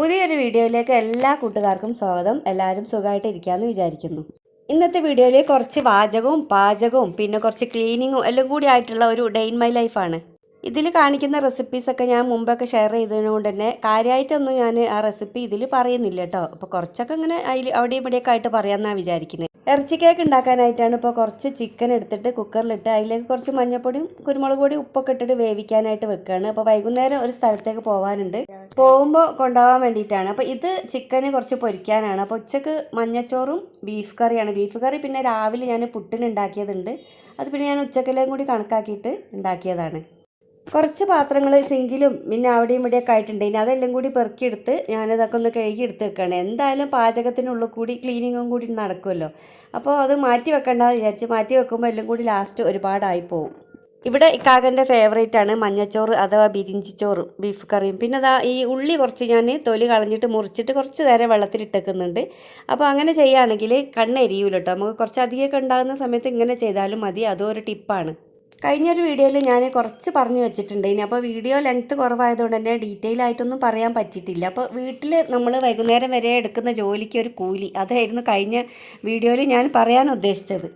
പുതിയൊരു വീഡിയോയിലേക്ക് എല്ലാ കൂട്ടുകാർക്കും സ്വാഗതം. എല്ലാവരും സുഖമായിട്ട് ഇരിക്കാമെന്ന് വിചാരിക്കുന്നു. ഇന്നത്തെ വീഡിയോയിൽ കുറച്ച് വാചകവും പാചകവും പിന്നെ കുറച്ച് ക്ലീനിങ്ങും എല്ലാം കൂടി ആയിട്ടുള്ള ഒരു ഡേ ഇൻ മൈ ലൈഫാണ് ഇതിൽ കാണിക്കുന്ന റെസിപ്പീസൊക്കെ ഞാൻ മുമ്പൊക്കെ ഷെയർ ചെയ്തതുകൊണ്ട് തന്നെ കാര്യമായിട്ടൊന്നും ഞാൻ ആ റെസിപ്പി ഇതിൽ പറയുന്നില്ല കേട്ടോ അപ്പോൾ കുറച്ചൊക്കെ ഇങ്ങനെ അതിൽ അവിടെയും ഇവിടെയൊക്കെ ആയിട്ട് പറയാമെന്നാണ് വിചാരിക്കുന്നത് ഇറച്ചി കേക്ക് ഉണ്ടാക്കാനായിട്ടാണ് ഇപ്പോൾ കുറച്ച് ചിക്കൻ എടുത്തിട്ട് കുക്കറിലിട്ട് അതിലേക്ക് കുറച്ച് മഞ്ഞപ്പൊടിയും കുരുമുളക് പൊടിയും ഉപ്പൊക്കെ ഇട്ടിട്ട് വേവിക്കാനായിട്ട് വെക്കുകയാണ് അപ്പോൾ വൈകുന്നേരം ഒരു സ്ഥലത്തേക്ക് പോകാനുണ്ട് പോകുമ്പോൾ കൊണ്ടുപോകാൻ വേണ്ടിയിട്ടാണ്. അപ്പോൾ ഇത് ചിക്കന് കുറച്ച് പൊരിക്കാനാണ്. അപ്പോൾ ഉച്ചയ്ക്ക് മഞ്ഞച്ചോറും ബീഫ് കറിയാണ്. ബീഫ് കറി പിന്നെ രാവിലെ ഞാൻ പുട്ടിന് ഉണ്ടാക്കിയതുണ്ട്. അത് പിന്നെ ഞാൻ ഉച്ചക്കലേയും കൂടി കണക്കാക്കിയിട്ട് ഉണ്ടാക്കിയതാണ്. കുറച്ച് പാത്രങ്ങൾ സിങ്കിലും പിന്നെ അവിടെയും ഇവിടെയൊക്കെ ആയിട്ടുണ്ട്. ഇനി അതെല്ലാം കൂടി പെറുക്കിയെടുത്ത് ഞാനതൊക്കെ ഒന്ന് കഴുകി എടുത്ത് വെക്കുകയാണ് എന്തായാലും പാചകത്തിനുള്ളിൽ കൂടി ക്ലീനിങ്ങും കൂടി നടക്കുമല്ലോ. അപ്പോൾ അത് മാറ്റി വെക്കണ്ടെന്ന് വിചാരിച്ച് മാറ്റി വെക്കുമ്പോൾ എല്ലാം കൂടി ലാസ്റ്റ് ഒരുപാടായി പോകും ഇവിടെ ഇക്കാകന്റെ ഫേവറേറ്റ് ആണ് മഞ്ഞച്ചോറ് അഥവാ ബിരിഞ്ചിച്ചോറും ബീഫ് കറിയും. പിന്നെ അതാ ഈ ഉള്ളി കുറച്ച് ഞാൻ തൊലി കളഞ്ഞിട്ട് മുറിച്ചിട്ട് കുറച്ച് നേരം വെള്ളത്തിലിട്ടേക്കുന്നുണ്ട് അപ്പോൾ അങ്ങനെ ചെയ്യുകയാണെങ്കിൽ കണ്ണെരിയൂല കേട്ടോ നമുക്ക് കുറച്ച് അധികമൊക്കെ ഉണ്ടാകുന്ന സമയത്ത് ഇങ്ങനെ ചെയ്താലും മതി. അതും ഒരു ടിപ്പാണ് കഴിഞ്ഞൊരു വീഡിയോയിൽ ഞാൻ കുറച്ച് പറഞ്ഞു വെച്ചിട്ടുണ്ട് ഇനി അപ്പോൾ വീഡിയോ ലെങ്ത്ത് കുറവായതുകൊണ്ട് തന്നെ ഡീറ്റെയിൽ ആയിട്ടൊന്നും പറയാൻ പറ്റിയിട്ടില്ല. അപ്പോൾ വീട്ടിൽ നമ്മൾ വൈകുന്നേരം വരെ എടുക്കുന്ന ജോലിക്ക് ഒരു കൂലി. അതായിരുന്നു കഴിഞ്ഞ വീഡിയോയിൽ ഞാൻ പറയാൻ ഉദ്ദേശിച്ചത്.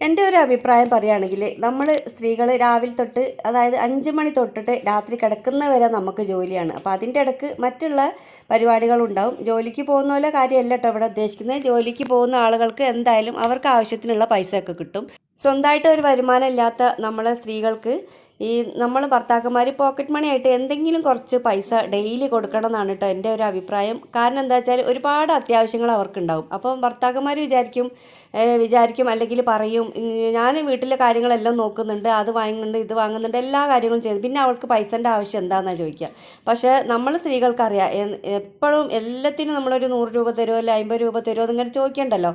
എന്റെ ഒരു അഭിപ്രായം പറയുകയാണെങ്കിൽ നമ്മൾ സ്ത്രീകൾ രാവിലെ തൊട്ട് അതായത് അഞ്ച് മണി തൊട്ടിട്ട് രാത്രി കിടക്കുന്നവരെ നമുക്ക് ജോലിയാണ്. അപ്പോൾ അതിന്റെ ഇടയ്ക്ക് മറ്റുള്ള പരിപാടികളുണ്ടാവും ജോലിക്ക് പോകുന്ന പോലെ കാര്യമല്ല കേട്ടോ ഇവിടെ ഉദ്ദേശിക്കുന്നത്. ജോലിക്ക് പോകുന്ന ആളുകൾക്ക് എന്തായാലും അവർക്ക് ആവശ്യത്തിനുള്ള പൈസയൊക്കെ കിട്ടും. സ്വന്തമായിട്ട് ഒരു വരുമാനം ഇല്ലാത്ത നമ്മളെ സ്ത്രീകൾക്ക് ഈ നമ്മൾ ഭർത്താക്കന്മാർ പോക്കറ്റ് മണി ആയിട്ട് എന്തെങ്കിലും കുറച്ച് പൈസ ഡെയിലി കൊടുക്കണം എന്നാണ് കേട്ടോ എന്റെ ഒരു അഭിപ്രായം. കാരണം എന്താ വെച്ചാൽ ഒരുപാട് അത്യാവശ്യങ്ങൾ അവർക്കുണ്ടാവും. അപ്പം ഭർത്താക്കന്മാർ വിചാരിക്കും വിചാരിക്കും അല്ലെങ്കിൽ പറയും ഞാൻ വീട്ടിലെ കാര്യങ്ങളെല്ലാം നോക്കുന്നുണ്ട് അത് വാങ്ങുന്നുണ്ട് ഇത് വാങ്ങുന്നുണ്ട് എല്ലാ കാര്യങ്ങളും ചെയ്തു. പിന്നെ അവൾക്ക് പൈസന്റെ ആവശ്യം എന്താണെന്നാണ് ചോദിക്കുക പക്ഷേ നമ്മൾ സ്ത്രീകൾക്കറിയാം എപ്പോഴും എല്ലാത്തിനും നമ്മളൊരു നൂറ് രൂപ തരുമോ അല്ലെ അമ്പത് രൂപ തരുമോ എന്നിങ്ങനെ ചോദിക്കണ്ടല്ലോ.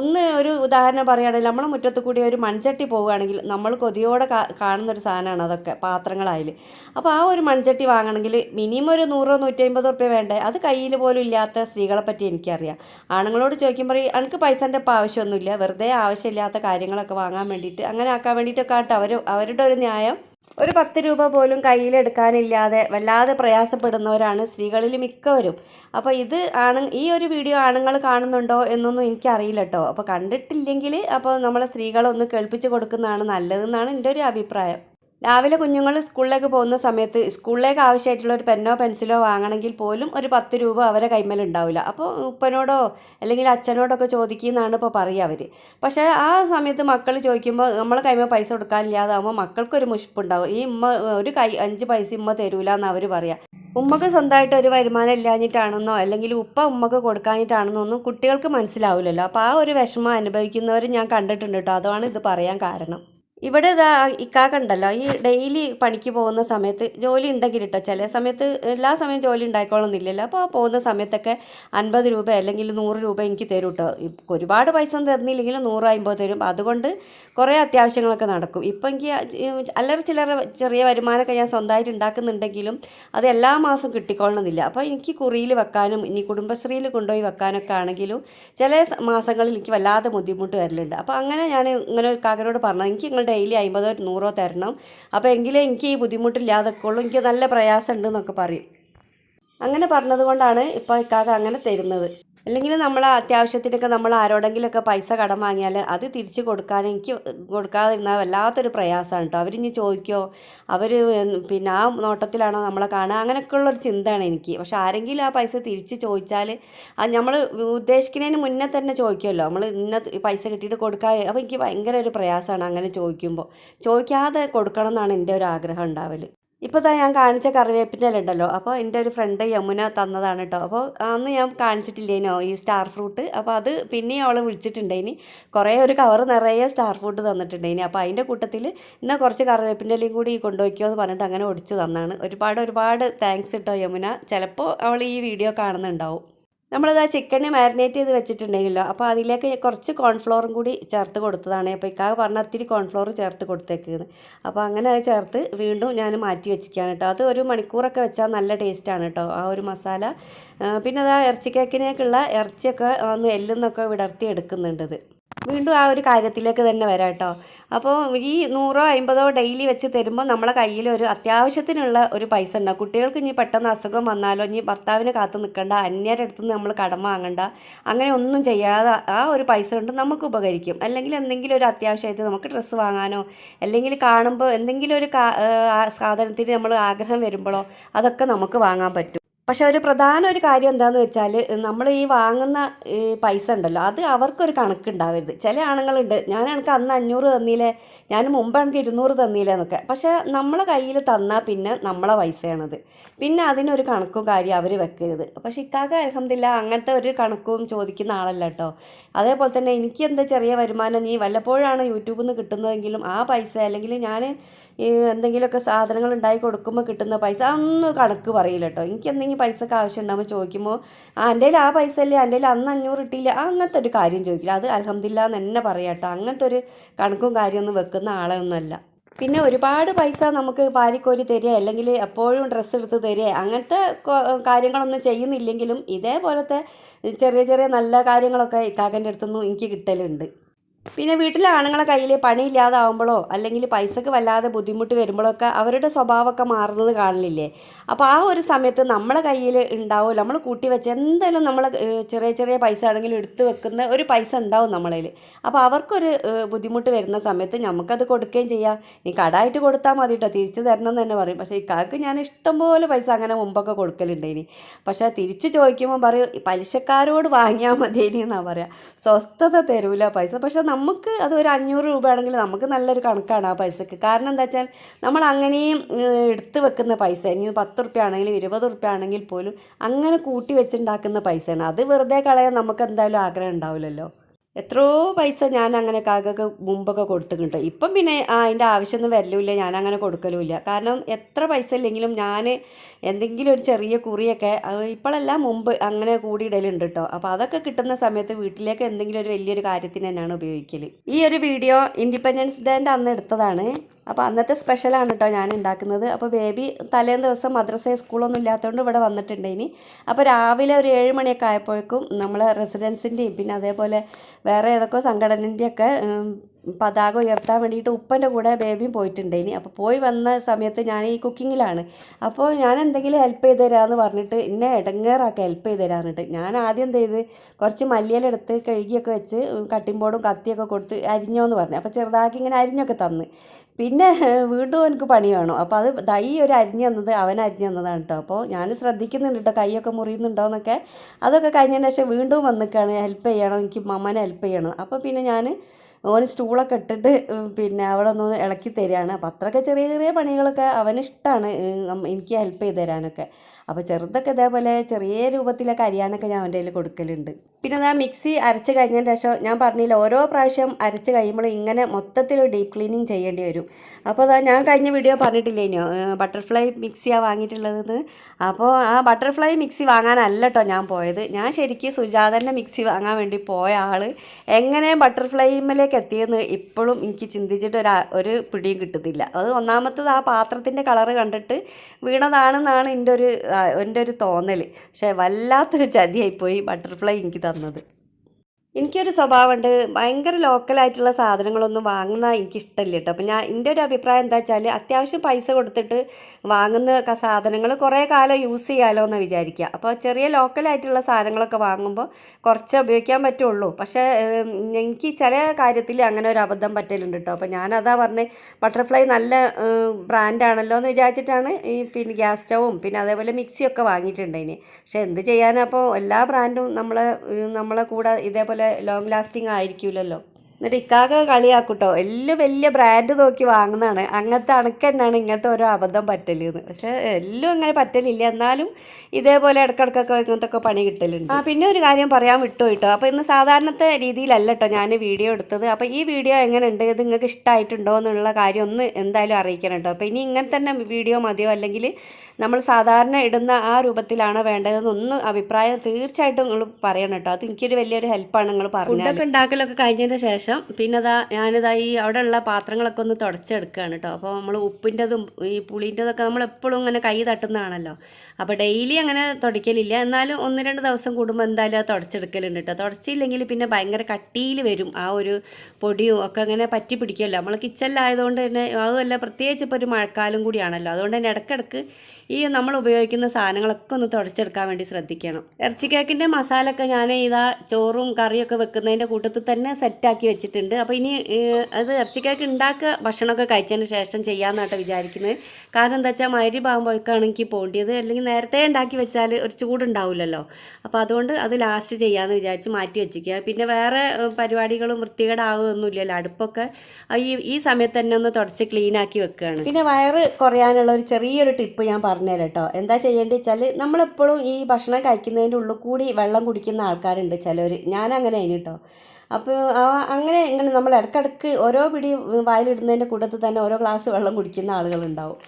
ഒന്ന് ഒരു ഉദാഹരണം പറയുകയാണെങ്കിൽ നമ്മളെ മുറ്റത്ത് കൂടി ഒരു മൺചട്ടി പോവുകയാണെങ്കിൽ നമ്മൾ കൊതിയോടെ കാണുന്നൊരു സാധനമാണ് അതൊക്കെ പാത്രങ്ങളായാൽ അപ്പോൾ ആ ഒരു മൺചട്ടി വാങ്ങണമെങ്കിൽ മിനിമം ഒരു നൂറോ നൂറ്റമ്പതോ റുപ്യ വേണ്ടേ? അത് കയ്യിൽ പോലും ഇല്ലാത്ത സ്ത്രീകളെ പറ്റി എനിക്കറിയാം. ആണുങ്ങളോട് ചോദിക്കുമ്പോൾ എനിക്ക് പൈസന്റെ ഇപ്പം ആവശ്യമൊന്നുമില്ല. വെറുതെ ആവശ്യമില്ലാത്ത കാര്യങ്ങളൊക്കെ വാങ്ങാൻ വേണ്ടിയിട്ട് അങ്ങനെ ആക്കാൻ വേണ്ടിയിട്ടൊക്കെ ആട്ടെ അവർ അവരുടെ ഒരു ന്യായം. ഒരു പത്ത് രൂപ പോലും കയ്യിലെടുക്കാനില്ലാതെ വല്ലാതെ പ്രയാസപ്പെടുന്നവരാണ് സ്ത്രീകളിൽ മിക്കവരും. അപ്പോൾ ഇത് ആണ് ഈ ഒരു വീഡിയോ ആണുങ്ങൾ കാണുന്നുണ്ടോ എന്നൊന്നും എനിക്കറിയില്ല കേട്ടോ. അപ്പോൾ കണ്ടിട്ടില്ലെങ്കിൽ അപ്പോൾ നമ്മളെ സ്ത്രീകളൊന്ന് കേൾപ്പിച്ച് കൊടുക്കുന്നതാണ് നല്ലതെന്നാണ് എന്റെ ഒരു അഭിപ്രായം. രാവിലെ കുഞ്ഞുങ്ങൾ സ്കൂളിലേക്ക് പോകുന്ന സമയത്ത് സ്കൂളിലേക്ക് ആവശ്യമായിട്ടുള്ള ഒരു പെന്നോ പെൻസിലോ വാങ്ങണമെങ്കിൽ പോലും ഒരു പത്ത് രൂപ അവരെ കൈമേലുണ്ടാവില്ല അപ്പോൾ ഉപ്പനോടോ അല്ലെങ്കിൽ അച്ഛനോടൊക്കെ ചോദിക്കുന്നതാണ് ഇപ്പോൾ പറയുക അവർ. പക്ഷേ ആ സമയത്ത് മക്കൾ ചോദിക്കുമ്പോൾ നമ്മൾ കൈമേൽ പൈസ കൊടുക്കാനില്ലാതാകുമ്പോൾ മക്കൾക്കൊരു മുഷിപ്പുണ്ടാവും. ഈ ഉമ്മ ഒരു കൈ അഞ്ച് പൈസ ഉമ്മ തരൂല എന്ന് അവർ പറയാം ഉമ്മക്ക് സ്വന്തമായിട്ട് ഒരു വരുമാനം ഇല്ലാഞ്ഞിട്ടാണെന്നോ അല്ലെങ്കിൽ ഉപ്പ ഉമ്മക്ക് കൊടുക്കാഞ്ഞിട്ടാണെന്നോ ഒന്നും കുട്ടികൾക്ക് മനസ്സിലാവില്ലല്ലോ. അപ്പോൾ ആ ഒരു വിഷമം അനുഭവിക്കുന്നവർ ഞാൻ കണ്ടിട്ടുണ്ട് കേട്ടോ. അതാണ് ഇത് പറയാൻ കാരണം. ഇവിടെ ഇതാ ഇക്കാക്കുണ്ടല്ലോ ഈ ഡെയിലി പണിക്ക് പോകുന്ന സമയത്ത് ജോലി ഉണ്ടെങ്കിൽ കേട്ടോ ചില സമയത്ത് എല്ലാ സമയം ജോലി ഉണ്ടായിക്കോളന്നില്ലല്ലോ അപ്പോൾ പോകുന്ന സമയത്തൊക്കെ അൻപത് രൂപ അല്ലെങ്കിൽ നൂറ് രൂപ എനിക്ക് തരും കേട്ടോ ഒരുപാട് പൈസ തരുന്നില്ലെങ്കിലും നൂറ് അമ്പത് തരും. അതുകൊണ്ട് കുറേ അത്യാവശ്യങ്ങളൊക്കെ നടക്കും. ഇപ്പം എനിക്ക് അല്ലറ ചില്ലറ ചെറിയ വരുമാനമൊക്കെ ഞാൻ സ്വന്തമായിട്ട് ഉണ്ടാക്കുന്നുണ്ടെങ്കിലും അത് എല്ലാ മാസവും കിട്ടിക്കൊള്ളണമെന്നില്ല അപ്പോൾ എനിക്ക് കുറിയിൽ വെക്കാനും ഇനി കുടുംബശ്രീയിൽ കൊണ്ടുപോയി വെക്കാനൊക്കെ ആണെങ്കിലും ചില മാസങ്ങളിൽ എനിക്ക് വല്ലാതെ ബുദ്ധിമുട്ട് വരലുണ്ട്. അപ്പോൾ അങ്ങനെ ഞാൻ ഇങ്ങനെ ഒരു കാക്കനോട് പറഞ്ഞു എനിക്ക് നിങ്ങൾ ഡെയിലി അമ്പതോ നൂറോ തരണം. അപ്പോൾ എങ്കിലേ എനിക്ക് ഈ ബുദ്ധിമുട്ടില്ലാതൊക്കെ ഉള്ളൂ എനിക്ക് നല്ല പ്രയാസമുണ്ട് എന്നൊക്കെ പറയും. അങ്ങനെ പറഞ്ഞതുകൊണ്ടാണ് ഇപ്പോൾ ഇക്കാക്ക അങ്ങനെ തരുന്നത്. അല്ലെങ്കിൽ നമ്മൾ അത്യാവശ്യത്തിനൊക്കെ നമ്മൾ ആരോടെങ്കിലുമൊക്കെ പൈസ കടം വാങ്ങിയാൽ അത് തിരിച്ച് കൊടുക്കാൻ എനിക്ക് കൊടുക്കാതിരുന്നാൽ വല്ലാത്തൊരു പ്രയാസമാണ് കേട്ടോ. അവരിനി ചോദിക്കോ? അവർ പിന്നെ ആ നോട്ടത്തിലാണോ നമ്മളെ കാണുക? അങ്ങനെയൊക്കെ ഉള്ളൊരു ചിന്തയാണ് എനിക്ക്. പക്ഷെ ആരെങ്കിലും ആ പൈസ തിരിച്ച് ചോദിച്ചാൽ അത് നമ്മൾ ഉദ്ദേശിക്കുന്നതിന് മുന്നേ തന്നെ ചോദിക്കുമല്ലോ. നമ്മൾ ഇന്ന പൈസ കിട്ടിയിട്ട് കൊടുക്കാൻ അപ്പോൾ എനിക്ക് ഭയങ്കര ഒരു പ്രയാസമാണ് അങ്ങനെ ചോദിക്കുമ്പോൾ. ചോദിക്കാതെ കൊടുക്കണം എന്നാണ് എന്റെ ഒരു ആഗ്രഹം ഉണ്ടാവൽ. ഇപ്പോൾ താ ഞാൻ കാണിച്ച കറിവേപ്പിന്റെ ഉണ്ടല്ലോ. അപ്പോൾ എന്റെ ഒരു ഫ്രണ്ട് യമുന തന്നതാണ് കേട്ടോ അപ്പോൾ അന്ന് ഞാൻ കാണിച്ചിട്ടില്ലേനോ ഈ സ്റ്റാർ ഫ്രൂട്ട് അപ്പോൾ അത് പിന്നെയും അവളെ വിളിച്ചിട്ടുണ്ടേനി കുറേ ഒരു കവർ നിറയെ സ്റ്റാർ ഫ്രൂട്ട് തന്നിട്ടുണ്ടേനി അപ്പോൾ അതിന്റെ കൂട്ടത്തിൽ എന്നാൽ കുറച്ച് കറിവേപ്പിന്റെ ഇലയും കൂടി കൊണ്ടുപോയിക്കോ എന്ന് പറഞ്ഞിട്ട് അങ്ങനെ ഒടിച്ച് തന്നാണ്. ഒരുപാട് ഒരുപാട് താങ്ക്സ് കേട്ടോ യമുന. ചിലപ്പോൾ അവൾ ഈ വീഡിയോ കാണുന്നുണ്ടാവും. നമ്മളിത് ആ ചിക്കനെ മാരിനേറ്റ് ചെയ്ത് വെച്ചിട്ടുണ്ടെങ്കിലോ അപ്പോൾ അതിലേക്ക് കുറച്ച് കോൺഫ്ലോറും കൂടി ചേർത്ത് കൊടുത്തതാണ്. അപ്പോൾ ഇക്കാവ് പറഞ്ഞ ഒത്തിരി കോൺഫ്ലോർ ചേർത്ത് കൊടുത്തേക്കുന്നത് അപ്പോൾ അങ്ങനെ അത് ചേർത്ത് വീണ്ടും ഞാൻ മാറ്റി വെച്ചിരിക്കുകയാണ് കേട്ടോ. അത് ഒരു മണിക്കൂറൊക്കെ വെച്ചാൽ നല്ല ടേസ്റ്റാണ് കേട്ടോ ആ ഒരു മസാല. പിന്നെ അത് ആ ഇറച്ചി കേക്കിനേക്കുള്ള ഇറച്ചിയൊക്കെ ഒന്ന് എല്ലുന്നൊക്കെ വിടർത്തി എടുക്കുന്നുണ്ട് ഇത്. വീണ്ടും ആ ഒരു കാര്യത്തിലേക്ക് തന്നെ വരാം കേട്ടോ. അപ്പോൾ ഈ നൂറോ അമ്പതോ ഡെയിലി വെച്ച് തരുമ്പോൾ നമ്മളെ കയ്യിൽ ഒരു അത്യാവശ്യത്തിനുള്ള ഒരു പൈസ ഉണ്ടാവും കുട്ടികൾക്ക് ഇനി പെട്ടെന്ന് അസുഖം വന്നാലോ ഇനി ഭർത്താവിനെ കാത്തു നിൽക്കണ്ട അന്യരുടെ അടുത്ത് നിന്ന് നമ്മൾ കടം വാങ്ങണ്ട അങ്ങനെ ഒന്നും ചെയ്യാതെ ആ ഒരു പൈസ കൊണ്ട് നമുക്ക് ഉപകരിക്കും. അല്ലെങ്കിൽ എന്തെങ്കിലും ഒരു അത്യാവശ്യമായിട്ട് നമുക്ക് ഡ്രസ്സ് വാങ്ങാനോ അല്ലെങ്കിൽ കാണുമ്പോൾ എന്തെങ്കിലും ഒരു സാധനത്തിന് നമ്മൾ ആഗ്രഹം വരുമ്പോഴോ അതൊക്കെ നമുക്ക് വാങ്ങാൻ പറ്റും. പക്ഷെ ഒരു പ്രധാന ഒരു കാര്യം എന്താണെന്ന് വെച്ചാൽ നമ്മൾ ഈ വാങ്ങുന്ന ഈ പൈസ ഉണ്ടല്ലോ അത് അവർക്കൊരു കണക്കുണ്ടാവരുത്. ചില ആണുങ്ങളുണ്ട് ഞാൻ എനിക്ക് അന്ന് അഞ്ഞൂറ് തന്നില്ലേ ഞാൻ മുമ്പ് എനിക്ക് ഇരുന്നൂറ് തന്നില്ലേ എന്നൊക്കെ. പക്ഷെ നമ്മളെ കയ്യിൽ തന്നാൽ പിന്നെ നമ്മളെ പൈസയാണത്. പിന്നെ അതിനൊരു കണക്കും കാര്യം അവർ വെക്കരുത്. പക്ഷെ ഇക്കാക്ക അലഹമില്ല അങ്ങനത്തെ ഒരു കണക്കും ചോദിക്കുന്ന ആളല്ല കേട്ടോ. അതേപോലെ തന്നെ എനിക്ക് എന്താ ചെറിയ വരുമാനം നീ വല്ലപ്പോഴാണ് യൂട്യൂബിൽ നിന്ന് കിട്ടുന്നതെങ്കിലും ആ പൈസ അല്ലെങ്കിൽ ഞാൻ എന്തെങ്കിലുമൊക്കെ സാധനങ്ങൾ ഉണ്ടായി കൊടുക്കുമ്പോൾ കിട്ടുന്ന പൈസ അതൊന്നും കണക്ക് പറയില്ല കേട്ടോ. എനിക്ക് എന്തെങ്കിലും പൈസക്ക് ആവശ്യം ഉണ്ടാകുമ്പോൾ ചോദിക്കുമ്പോൾ എന്റെ ആ പൈസ അല്ലേ എന്റെ അന്ന് അഞ്ഞൂറ് കിട്ടിയില്ല. അങ്ങനത്തെ ഒരു കാര്യം ചോദിക്കില്ല. അത് അലഹമില്ല എന്ന് തന്നെ പറയാം കേട്ടോ. അങ്ങനത്തെ ഒരു കണക്കും കാര്യമൊന്നും വെക്കുന്ന ആളെ ഒന്നുമല്ല പിന്നെ ഒരുപാട് പൈസ നമുക്ക് വാരിക്കോരി തരിക അല്ലെങ്കിൽ എപ്പോഴും ഡ്രസ്സ് എടുത്ത് തരിക അങ്ങനത്തെ കാര്യങ്ങളൊന്നും ചെയ്യുന്നില്ലെങ്കിലും ഇതേപോലത്തെ ചെറിയ ചെറിയ നല്ല കാര്യങ്ങളൊക്കെ ഇക്കാക്കന്റെ അടുത്തുനിന്നും എനിക്ക് കിട്ടലുണ്ട്. പിന്നെ വീട്ടിലെ ആണുങ്ങളെ കയ്യിൽ പണിയില്ലാതാവുമ്പോഴോ അല്ലെങ്കിൽ പൈസക്ക് വല്ലാതെ ബുദ്ധിമുട്ട് വരുമ്പോഴൊക്കെ അവരുടെ സ്വഭാവമൊക്കെ മാറുന്നത് കാണലില്ലേ? അപ്പോൾ ആ ഒരു സമയത്ത് നമ്മളെ കയ്യിൽ ഉണ്ടാവും നമ്മൾ കൂട്ടി വെച്ച് എന്തായാലും നമ്മൾ ചെറിയ ചെറിയ പൈസ ആണെങ്കിലും എടുത്ത് വെക്കുന്ന ഒരു പൈസ ഉണ്ടാവും നമ്മളതിൽ അപ്പോൾ അവർക്കൊരു ബുദ്ധിമുട്ട് വരുന്ന സമയത്ത് നമുക്കത് കൊടുക്കുകയും ചെയ്യാം. നീ കടായിട്ട് കൊടുത്താൽ മതി കേട്ടോ തിരിച്ചു തരണം എന്ന് തന്നെ പറയും. പക്ഷേ ഇക്കാക്ക് ഞാൻ ഇഷ്ടംപോലെ പൈസ അങ്ങനെ മുമ്പൊക്കെ കൊടുക്കലുണ്ട് ഇനി. പക്ഷേ തിരിച്ചു ചോദിക്കുമ്പോൾ പറയും പലിശക്കാരോട് വാങ്ങിയാൽ മതി ഇനി എന്നാണ് പറയുക സ്വസ്ഥത തരൂല പൈസ. പക്ഷെ നമുക്ക് അത് ഒരു അഞ്ഞൂറ് രൂപ ആണെങ്കിൽ നമുക്ക് നല്ലൊരു കണക്കാണ് ആ പൈസക്ക്. കാരണം എന്താ വെച്ചാൽ നമ്മൾ അങ്ങനെയും എടുത്ത് വെക്കുന്ന പൈസ ഇനി പത്ത് റുപ്യ ആണെങ്കിലും ഇരുപത് റുപ്യ ആണെങ്കിൽ പോലും അങ്ങനെ കൂട്ടി വെച്ചുണ്ടാക്കുന്ന പൈസയാണ്. അത് വെറുതെ കളയാൻ നമുക്ക് എന്തായാലും ആഗ്രഹം ഉണ്ടാവില്ലല്ലോ. എത്രയോ പൈസ ഞാൻ അങ്ങനെ കാക്കൊക്കെ മുമ്പൊക്കെ കൊടുത്തിട്ടുണ്ട്. ഇപ്പം പിന്നെ അതിന്റെ ആവശ്യമൊന്നും വരലുമില്ല. ഞാൻ അങ്ങനെ കൊടുക്കലുമില്ല. കാരണം എത്ര പൈസ ഇല്ലെങ്കിലും ഞാൻ എന്തെങ്കിലും ഒരു ചെറിയ കുറിയൊക്കെ ഇപ്പോഴല്ല മുമ്പ് അങ്ങനെ കൂടിയിടലുണ്ട് കേട്ടോ അപ്പോൾ അതൊക്കെ കിട്ടുന്ന സമയത്ത് വീട്ടിലേക്ക് എന്തെങ്കിലും ഒരു വലിയൊരു കാര്യത്തിന് തന്നെയാണ് ഉപയോഗിക്കൽ ഈ ഒരു വീഡിയോ ഇൻഡിപെൻഡൻസ് ഡേന്റെ അന്ന് എടുത്തതാണ്. അപ്പോൾ അന്നത്തെ സ്പെഷ്യലാണ് കേട്ടോ ഞാൻ ഉണ്ടാക്കുന്നത് അപ്പോൾ ബേബി തലേന്ന് ദിവസം മദ്രസ സ്കൂളൊന്നും ഇല്ലാത്തതുകൊണ്ട് ഇവിടെ വന്നിട്ടുണ്ട് ഇനി. അപ്പോൾ രാവിലെ ഒരു ഏഴ് മണിയൊക്കെ ആയപ്പോഴേക്കും നമ്മൾ റെസിഡൻസിന്റെയും പിന്നെ അതേപോലെ വേറെ ഏതൊക്കെ സംഘടനന്റെയൊക്കെ പതാക ഉയർത്താൻ വേണ്ടിയിട്ട് ഉപ്പന്റെ കൂടെ ബേബിയും പോയിട്ടുണ്ട് ഇനി. അപ്പോൾ പോയി വന്ന സമയത്ത് ഞാൻ ഈ കുക്കിങ്ങിലാണ്. അപ്പോൾ ഞാൻ എന്തെങ്കിലും ഹെൽപ്പ് ചെയ്ത് തരാമെന്ന് പറഞ്ഞിട്ട് എന്നെ ഇടങ്ങേറാക്കി ഹെൽപ്പ് ചെയ്ത് തരാറുണ്ട് ഞാൻ ആദ്യം എന്ത് ചെയ്ത് കുറച്ച് മല്ലിയിലെടുത്ത് കഴുകിയൊക്കെ വെച്ച് കട്ടിങ് ബോർഡും കത്തിയൊക്കെ കൊടുത്ത് അരിഞ്ഞോന്ന് പറഞ്ഞു. അപ്പോൾ ചെറുതാക്കി ഇങ്ങനെ അരിഞ്ഞൊക്കെ തന്ന്. പിന്നെ വീണ്ടും എനിക്ക് പണി വേണം. അപ്പോൾ അത് ഈ ഒരു അരിഞ്ഞു തന്നത് അവൻ അരിഞ്ഞു തന്നതാണ് കേട്ടോ. അപ്പോൾ ഞാൻ ശ്രദ്ധിക്കുന്നുണ്ട് കേട്ടോ കൈയൊക്കെ മുറിയുന്നുണ്ടോ എന്നൊക്കെ അതൊക്കെ കഴിഞ്ഞതിന് ശേഷം വീണ്ടും വന്നിക്കാണ് ഹെൽപ്പ് ചെയ്യണം എനിക്ക് മമ്മനെ ഹെൽപ്പ് ചെയ്യണം. അപ്പോൾ പിന്നെ ഞാൻ ഓന് സ്റ്റൂളൊക്കെ ഇട്ടിട്ട് പിന്നെ അവിടെ ഒന്ന് ഇളക്കി തരികയാണ്. അപ്പോൾ അത്രയൊക്കെ ചെറിയ ചെറിയ പണികളൊക്കെ അവനിഷ്ടമാണ് എനിക്ക് ഹെൽപ്പ് ചെയ്ത് തരാനൊക്കെ. അപ്പോൾ ചെറുതൊക്കെ ഇതേപോലെ ചെറിയ രൂപത്തിലൊക്കെ അരിയാനൊക്കെ ഞാൻ അവന്റെ കയ്യിൽ കൊടുക്കലുണ്ട്. പിന്നെ അതാ മിക്സി അരച്ച് കഴിഞ്ഞതിന് ശേഷം ഞാൻ പറഞ്ഞില്ല ഓരോ പ്രാവശ്യം അരച്ച് കഴിയുമ്പോൾ ഇങ്ങനെ മൊത്തത്തിൽ ഡീപ്പ് ക്ലീനിങ് ചെയ്യേണ്ടി വരും. അപ്പോൾ അതാ ഞാൻ കഴിഞ്ഞ വീഡിയോ പറഞ്ഞിട്ടില്ലേനോ ബട്ടർഫ്ലൈ മിക്സിയാണ് വാങ്ങിയിട്ടുള്ളതെന്ന്? അപ്പോൾ ആ ബട്ടർഫ്ലൈ മിക്സി വാങ്ങാനല്ല കേട്ടോ ഞാൻ പോയത്. ഞാൻ ശരിക്കും സുജാതന്റെ മിക്സി വാങ്ങാൻ വേണ്ടി പോയ ആൾ എങ്ങനെ ബട്ടർഫ്ലൈമിലേക്ക് എത്തിയെന്ന് ഇപ്പോഴും എനിക്ക് ചിന്തിച്ചിട്ട് ഒരു ഒരു പിടിയും കിട്ടുന്നില്ല. അത് ഒന്നാമത്തത് ആ പാത്രത്തിന്റെ കളറ് കണ്ടിട്ട് വീണതാണെന്നാണ് എന്റെ ഒരു ആ, എന്റെ ഒരു തോന്നൽ പക്ഷേ വല്ലാത്തൊരു ചതിയായിപ്പോയി ബട്ടർഫ്ലൈ എനിക്ക് തന്നത്. എനിക്കൊരു സ്വഭാവമുണ്ട്. ഭയങ്കര ലോക്കലായിട്ടുള്ള സാധനങ്ങളൊന്നും വാങ്ങുന്ന എനിക്കിഷ്ടമില്ല കേട്ടോ അപ്പം ഞാൻ എന്റെ ഒരു അഭിപ്രായം എന്താ വെച്ചാൽ അത്യാവശ്യം പൈസ കൊടുത്തിട്ട് വാങ്ങുന്ന സാധനങ്ങൾ കുറേ കാലം യൂസ് ചെയ്യാമല്ലോ എന്ന് വിചാരിക്കുക അപ്പോൾ ചെറിയ ലോക്കലായിട്ടുള്ള സാധനങ്ങളൊക്കെ വാങ്ങുമ്പോൾ കുറച്ച് ഉപയോഗിക്കാൻ പറ്റുള്ളൂ. പക്ഷേ എനിക്ക് ചില കാര്യത്തിൽ അങ്ങനെ ഒരു അബദ്ധം പറ്റലുണ്ട് കേട്ടോ അപ്പോൾ ഞാനതാ പറഞ്ഞത് ബട്ടർഫ്ലൈ നല്ല ബ്രാൻഡാണല്ലോ എന്ന് വിചാരിച്ചിട്ടാണ് ഈ പിന്നെ ഗ്യാസ് സ്റ്റവും പിന്നെ അതേപോലെ മിക്സിയൊക്കെ വാങ്ങിയിട്ടുണ്ട് ഇനി പക്ഷേ എന്ത് ചെയ്യാനപ്പോൾ എല്ലാ ബ്രാൻഡും നമ്മളെ നമ്മളെ കൂടെ ഇതേപോലെ ലോങ് ലാസ്റ്റിംഗ് ആയിരിക്കില്ലല്ലോ എന്നിട്ട് ഇക്കാക്ക കളിയാക്കൂട്ടോ. എല്ലാം വലിയ ബ്രാൻഡ് നോക്കി വാങ്ങുന്നതാണ്. അങ്ങനത്തെ അണക്ക് തന്നെയാണ് ഇങ്ങനത്തെ ഓരോ അബദ്ധം പറ്റലെന്ന്. പക്ഷേ എല്ലാം അങ്ങനെ പറ്റലില്ല. എന്നാലും ഇതേപോലെ ഇടക്കിടക്കൊക്കെ ഇങ്ങനത്തെ ഒക്കെ പണി കിട്ടലുണ്ട്. ആ പിന്നെ ഒരു കാര്യം പറയാൻ വിട്ടു കേട്ടോ. അപ്പോൾ ഇന്ന് സാധാരണത്തെ രീതിയിലല്ല കേട്ടോ ഞാൻ വീഡിയോ എടുത്തത്. അപ്പോൾ ഈ വീഡിയോ എങ്ങനെയുണ്ട്? ഇത് നിങ്ങൾക്ക് ഇഷ്ടമായിട്ടുണ്ടോ എന്നുള്ള കാര്യം ഒന്ന് എന്തായാലും അറിയിക്കണം കേട്ടോ. അപ്പോൾ ഇനി ഇങ്ങനെ തന്നെ വീഡിയോ മതിയോ? അല്ലെങ്കിൽ നമ്മൾ സാധാരണ ഇടുന്ന ആ രൂപത്തിലാണോ വേണ്ടതെന്നൊന്ന് അഭിപ്രായം തീർച്ചയായിട്ടും നിങ്ങൾ പറയണം കേട്ടോ. അത് എനിക്കൊരു വലിയൊരു ഹെൽപ്പാണ് നിങ്ങൾ പറഞ്ഞത് ഉണ്ടാക്കലൊക്കെ കഴിഞ്ഞതിന് ശേഷം ശേഷം പിന്നെ അതാ ഞാനിതാ ഈ അവിടെ ഉള്ള പാത്രങ്ങളൊക്കെ ഒന്ന് തുടച്ചെടുക്കുകയാണ് കേട്ടോ അപ്പോൾ നമ്മൾ ഉപ്പിന്റെതും ഈ പുളീന്റെതൊക്കെ നമ്മൾ എപ്പോഴും ഇങ്ങനെ കൈ തട്ടുന്നതാണല്ലോ. അപ്പോൾ ഡെയിലി അങ്ങനെ തുടയ്ക്കലില്ല. എന്നാലും ഒന്ന് രണ്ട് ദിവസം കൂടുമ്പോൾ എന്തായാലും അത് തുടച്ചെടുക്കലുണ്ട് കേട്ടോ തുടച്ചില്ലെങ്കിൽ പിന്നെ ഭയങ്കര കട്ടിയിൽ വരും. ആ ഒരു പൊടിയും ഒക്കെ അങ്ങനെ പറ്റി പിടിക്കുമല്ലോ നമ്മൾ കിച്ചണിലായതുകൊണ്ട് തന്നെ അതുമല്ല പ്രത്യേകിച്ച് ഇപ്പോൾ ഒരു മഴക്കാലം കൂടിയാണല്ലോ. അതുകൊണ്ട് തന്നെ ഇടയ്ക്കിടയ്ക്ക് ഈ നമ്മൾ ഉപയോഗിക്കുന്ന സാധനങ്ങളൊക്കെ ഒന്ന് തുടച്ചെടുക്കാൻ വേണ്ടി ശ്രദ്ധിക്കണം. ഇറച്ചി കേക്കിന്റെ മസാല ഒക്കെ ഞാൻ ഇതാ ചോറും കറിയൊക്കെ വെക്കുന്നതിന്റെ കൂട്ടത്തിൽ തന്നെ സെറ്റാക്കി വെച്ചിട്ടുണ്ട്. അപ്പോൾ ഇനി അത് ഇറച്ചി കേക്ക് ഉണ്ടാക്കുക ഭക്ഷണമൊക്കെ കഴിച്ചതിന് ശേഷം ചെയ്യാമെന്നാട്ടോ വിചാരിക്കുന്നത്. കാരണം എന്താ വെച്ചാൽ മരുഭാകുമ്പോഴേക്കാണ് എനിക്ക് പോണ്ടിയത്. അല്ലെങ്കിൽ നേരത്തെ ഉണ്ടാക്കി വെച്ചാൽ ഒരു ചൂടുണ്ടാവില്ലല്ലോ. അപ്പോൾ അതുകൊണ്ട് അത് ലാസ്റ്റ് ചെയ്യാമെന്ന് വിചാരിച്ച് മാറ്റി വെച്ചിരിക്കുക. പിന്നെ വേറെ പരിപാടികളും വൃത്തികേടാവുകയൊന്നുമില്ലല്ലോ. അടുപ്പൊക്കെ ഈ ഈ സമയത്ത് തന്നെ ഒന്ന് തുടച്ച് ക്ലീനാക്കി വെക്കുകയാണ്. പിന്നെ വയറ് കുറയാനുള്ള ഒരു ചെറിയൊരു ടിപ്പ് ഞാൻ പറഞ്ഞുതരാം കേട്ടോ എന്താ ചെയ്യേണ്ടത് വെച്ചാൽ നമ്മളെപ്പോഴും ഈ ഭക്ഷണം കഴിക്കുന്നതിന്റെ ഉള്ളിൽ കൂടി വെള്ളം കുടിക്കുന്ന ആൾക്കാരുണ്ട് ചിലർ ഞാൻ അങ്ങനെ അതിന് കേട്ടോ അപ്പോൾ അങ്ങനെ ഇങ്ങനെ നമ്മൾ ഇടക്കിടക്ക് ഓരോ പിടി വായിലിടുന്നതിന്റെ കൂട്ടത്തിൽ തന്നെ ഓരോ ഗ്ലാസ് വെള്ളം കുടിക്കുന്ന ആളുകളുണ്ടാവും.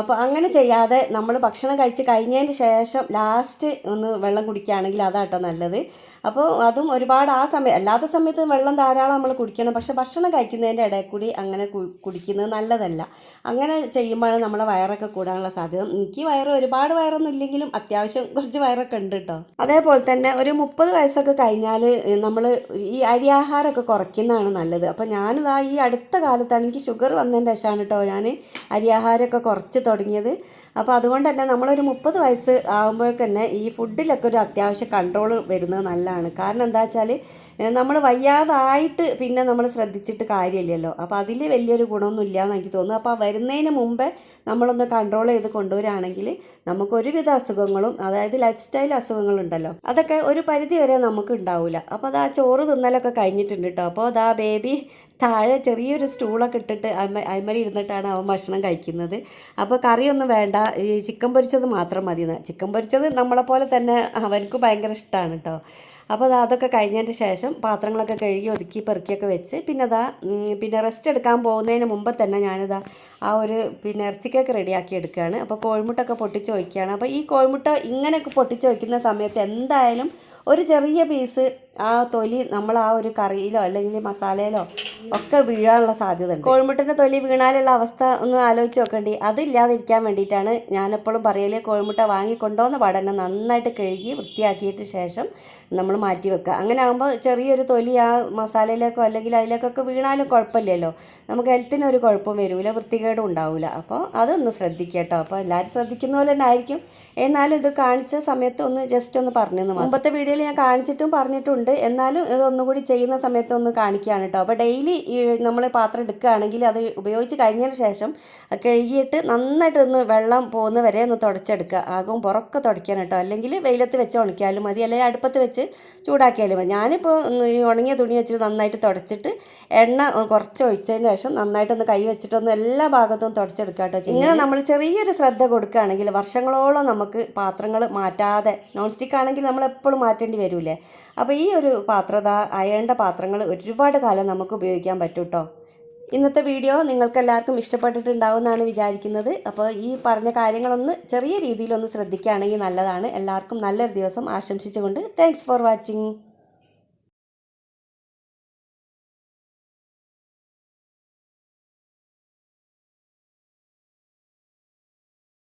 അപ്പോൾ അങ്ങനെ ചെയ്യാതെ നമ്മൾ ഭക്ഷണം കഴിച്ച് കഴിഞ്ഞതിന് ശേഷം ലാസ്റ്റ് ഒന്ന് വെള്ളം കുടിക്കുകയാണെങ്കിൽ അതാട്ടോ നല്ലത്. അപ്പോൾ അതും ഒരുപാട് ആ സമയം അല്ലാത്ത സമയത്ത് വെള്ളം ധാരാളം നമ്മൾ കുടിക്കണം. പക്ഷെ ഭക്ഷണം കഴിക്കുന്നതിന്റെ ഇടയിൽ കൂടി അങ്ങനെ കുടിക്കുന്നത് നല്ലതല്ല. അങ്ങനെ ചെയ്യുമ്പോഴാണ് നമ്മളെ വയറൊക്കെ കൂടാനുള്ള സാധ്യത. എനിക്ക് വയറ് ഒരുപാട് വയറൊന്നും ഇല്ലെങ്കിലും അത്യാവശ്യം കുറച്ച് വയറൊക്കെ ഉണ്ട് കേട്ടോ. അതേപോലെ തന്നെ ഒരു മുപ്പത് വയസ്സൊക്കെ കഴിഞ്ഞാൽ നമ്മൾ ഈ അരിയാഹാരമൊക്കെ കുറയ്ക്കുന്നതാണ് നല്ലത്. അപ്പോൾ ഞാനിതാ ഈ അടുത്ത കാലത്താണ് എനിക്ക് ഷുഗർ വന്നതിന്റെ ശേഷമാണ് കേട്ടോ ഞാൻ അരിയാഹാരമൊക്കെ കുറച്ച് തുടങ്ങിയത്. അപ്പോൾ അതുകൊണ്ട് തന്നെ നമ്മളൊരു മുപ്പത് വയസ്സ് ആകുമ്പോഴേക്കന്നെ ഈ ഫുഡിലൊക്കെ ഒരു അത്യാവശ്യം കൺട്രോൾ വരുന്നത് നല്ലതാണ്. കാരണം എന്താ വെച്ചാൽ നമ്മൾ വയ്യാതായിട്ട് പിന്നെ നമ്മൾ ശ്രദ്ധിച്ചിട്ട് കാര്യമില്ലല്ലോ. അപ്പോൾ അതിൽ വലിയൊരു ഗുണമൊന്നും എന്ന് എനിക്ക് തോന്നുന്നു അപ്പോൾ വരുന്നതിന് മുമ്പേ നമ്മളൊന്ന് കൺട്രോൾ ചെയ്ത് കൊണ്ടുവരികയാണെങ്കിൽ നമുക്ക് ഒരുവിധ അസുഖങ്ങളും അതായത് ലൈഫ് സ്റ്റൈൽ അസുഖങ്ങളുണ്ടല്ലോ അതൊക്കെ ഒരു പരിധി വരെ നമുക്ക് ഉണ്ടാവില്ല അപ്പോൾ അതാ ചോറ് തിന്നലൊക്കെ കഴിഞ്ഞിട്ടുണ്ട് കേട്ടോ അപ്പോൾ അതാ ബേബി താഴെ ചെറിയൊരു സ്റ്റൂളൊക്കെ ഇട്ടിട്ട് അമ്മ അമ്മയിൽ ഇരുന്നിട്ടാണ് അവൻ ഭക്ഷണം കഴിക്കുന്നത്. അപ്പോൾ കറിയൊന്നും വേണ്ട. ഈ ചിക്കൻ പൊരിച്ചത് മാത്രം മതി ചിക്കൻ പൊരിച്ചത് നമ്മളെപ്പോലെ തന്നെ അവനക്ക് ഭയങ്കര ഇഷ്ടമാണ് കേട്ടോ അപ്പോൾ അത് അതൊക്കെ കഴിഞ്ഞതിന്റെ ശേഷം പാത്രങ്ങളൊക്കെ കഴുകി ഒതുക്കി പെറുക്കിയൊക്കെ വെച്ച് പിന്നെ അതാ പിന്നെ റെസ്റ്റ് എടുക്കാൻ പോകുന്നതിന് മുമ്പ് തന്നെ ഞാനിതാ ആ ഒരു പിന്നെ ഇറച്ചിക്കൊക്കെ റെഡിയാക്കി എടുക്കുകയാണ്. അപ്പോൾ കോഴിമുട്ടൊക്കെ പൊട്ടിച്ച് വയ്ക്കുകയാണ് അപ്പോൾ ഈ കോഴിമുട്ട ഇങ്ങനെയൊക്കെ പൊട്ടിച്ച് വയ്ക്കുന്ന സമയത്ത് എന്തായാലും ഒരു ചെറിയ പീസ് ആ തൊലി നമ്മൾ ആ ഒരു കറിയിലോ അല്ലെങ്കിൽ മസാലയിലോ ഒക്കെ വീഴാനുള്ള സാധ്യത ഉണ്ട് കോഴിമുട്ടന്റെ തൊലി വീണാലുള്ള അവസ്ഥ ഒന്ന് ആലോചിച്ച് നോക്കേണ്ടി. അതില്ലാതിരിക്കാൻ വേണ്ടിയിട്ടാണ് ഞാനെപ്പോഴും പറയൽ കോഴിമുട്ട വാങ്ങിക്കൊണ്ടോ എന്ന് പാടന്നെ നന്നായിട്ട് കഴുകി വൃത്തിയാക്കിയിട്ട് ശേഷം നമ്മൾ മാറ്റി വെക്കുക. അങ്ങനെ ആകുമ്പോൾ ചെറിയൊരു തൊലി ആ മസാലയിലേക്കോ അല്ലെങ്കിൽ അതിലേക്കൊക്കെ വീണാലും കുഴപ്പമില്ലല്ലോ. നമുക്ക് ഹെൽത്തിന് ഒരു കുഴപ്പം വരില്ല വൃത്തികേടും ഉണ്ടാവില്ല അപ്പോൾ അതൊന്ന് ശ്രദ്ധിക്കട്ടോ കേട്ടോ. അപ്പോൾ എല്ലാവരും ശ്രദ്ധിക്കുന്ന പോലെ തന്നെ ആയിരിക്കും. എന്നാലും ഇത് കാണിച്ച സമയത്ത് ഒന്ന് ജസ്റ്റ് ഒന്ന് പറഞ്ഞു തന്നു മുമ്പത്തെ വീഡിയോയിൽ ഞാൻ കാണിച്ചിട്ടും പറഞ്ഞിട്ടുണ്ട്. എന്നാലും ഇതൊന്നുകൂടി ചെയ്യുന്ന സമയത്ത് ഒന്ന് കാണിക്കുകയാണ് കേട്ടോ അപ്പോൾ ഡെയിലി നമ്മൾ പാത്രം എടുക്കുകയാണെങ്കിൽ അത് ഉപയോഗിച്ച് കഴിഞ്ഞതിന് ശേഷം കഴുകിയിട്ട് നന്നായിട്ട് ഒന്ന് വെള്ളം പോകുന്ന വരെ ഒന്ന് തുടച്ചെടുക്കുക. ആകും പുറക്കെ തുടയ്ക്കാൻ കേട്ടോ അല്ലെങ്കിൽ വെയിലത്ത് വെച്ച് ഉണക്കിയാലും മതി. അല്ലെങ്കിൽ അടുപ്പത്ത് വെച്ച് ചൂടാക്കിയാലും മതി. ഞാനിപ്പോൾ ഉണങ്ങിയ തുണി വെച്ചിട്ട് നന്നായിട്ട് തുടച്ചിട്ട് എണ്ണ കുറച്ച് ഒഴിച്ചതിന് ശേഷം നന്നായിട്ടൊന്ന് കൈ വെച്ചിട്ടൊന്ന് എല്ലാ ഭാഗത്തും തുടച്ചെടുക്കുക കേട്ടോ. ഇങ്ങനെ നമ്മൾ ചെറിയൊരു ശ്രദ്ധ കൊടുക്കുകയാണെങ്കിൽ വർഷങ്ങളോളം നമുക്ക് പാത്രങ്ങൾ മാറ്റാതെ നോൺ സ്റ്റിക്ക് ആണെങ്കിൽ നമ്മൾ എപ്പോഴും മാറ്റേണ്ടി വരൂലേ അപ്പോൾ ഈ ഒരു പാത്രത അയേണ്ട പാത്രങ്ങൾ ഒരുപാട് കാലം നമുക്ക് ഉപയോഗിക്കാൻ പറ്റും കേട്ടോ ഇന്നത്തെ വീഡിയോ നിങ്ങൾക്ക് എല്ലാവർക്കും ഇഷ്ടപ്പെട്ടിട്ടുണ്ടാവും എന്നാണ് വിചാരിക്കുന്നത്. അപ്പോൾ ഈ പറഞ്ഞ കാര്യങ്ങളൊന്ന് ചെറിയ രീതിയിലൊന്ന് ശ്രദ്ധിക്കുകയാണെങ്കിൽ നല്ലതാണ്. എല്ലാവർക്കും നല്ലൊരു ദിവസം ആശംസിച്ചുകൊണ്ട് താങ്ക്സ് ഫോർ വാച്ചിങ്